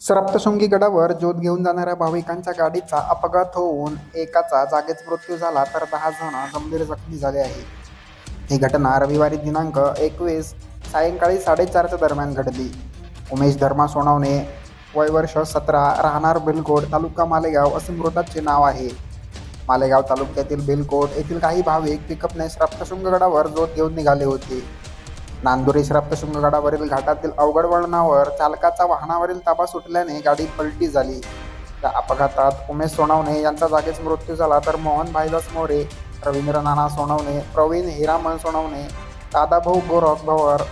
सप्तशृंगी गडावर ज्योत घेऊन जाणाऱ्या भाविकांच्या गाडीचा अपघात होऊन एकाचा जागेच मृत्यू झाला तर दहा जण गंभीर जखमी झाले आहेत. ही घटना रविवारी दिनांक एकवीस सायंकाळी साडेचारच्या दरम्यान घडली. उमेश धर्मा सोनवणे वय वर्ष सतरा राहणार बिलकोट तालुका मालेगाव असे मृताचे नाव आहे. मालेगाव तालुक्यातील बिलकोट येथील काही भाविक पिकअपने सप्तशृंग गडावर ज्योत घेऊन निघाले होते. नांदुरी श्राप्तशृंग गडावरील घाटातील अवघड वळणावर चालकाचा वाहनावरील ताबा सुटल्याने गाडी पलटी झाली. त्या अपघातात उमेश सोनवणे यांचा जागीच मृत्यू झाला तर मोहन भाईदास मोरे रवींद्र नाना सोनवणे प्रवीण हिरामन सोनवणे दादाभाऊ गोरख भवर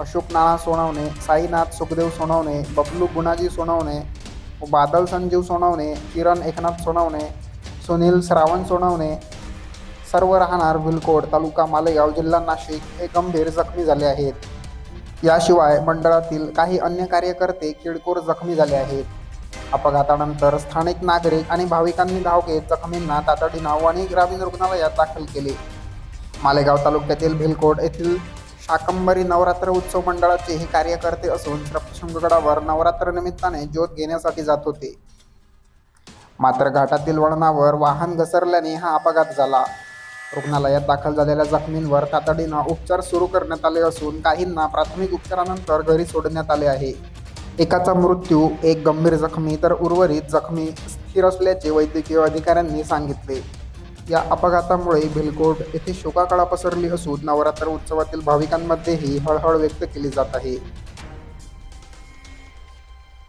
अशोक नाना सोनवणे साईनाथ सुखदेव सोनवणे बबलू गुणाजी सोनवणे बादल संजीव सोनवणे किरण एकनाथ सोनवणे सुनील श्रावण सोनवणे सर्व राहणार भिलकोड तालुका मालेगाव जिल्हा नाशिक हे गंभीर जखमी झाले आहेत. याशिवाय मंडळातील काही अन्य कार्यकर्ते किडकोर जखमी झाले आहेत. अपघातानंतर स्थानिक नागरिक आणि भाविकांनी धाव घेत जखमींना तातडीनं वणी ग्रामीण रुग्णालयात दाखल केले. मालेगाव तालुक्यातील भिलकोट येथील शाकंबरी नवरात्र उत्सव मंडळाचे हे कार्यकर्ते असून सप्तशृंगगडावर नवरात्र निमित्ताने ज्योत घेण्यासाठी जात होते. मात्र घाटातील वळणावर वाहन घसरल्याने हा अपघात झाला. रुग्णालयात दाखल झालेल्या जखमींवर तातडीनं उपचार सुरू करण्यात आले असून काहींना प्राथमिक उपचारानंतर घरी सोडण्यात आले आहे. एकाचा मृत्यू एक गंभीर जखमी तर उर्वरित जखमी स्थिर असल्याचे वैद्यकीय अधिकाऱ्यांनी सांगितले. या अपघातामुळे भिलकोट येथे शोकाकळा पसरली असून नवरात्र उत्सवातील भाविकांमध्येही हळहळ व्यक्त केली जात आहे.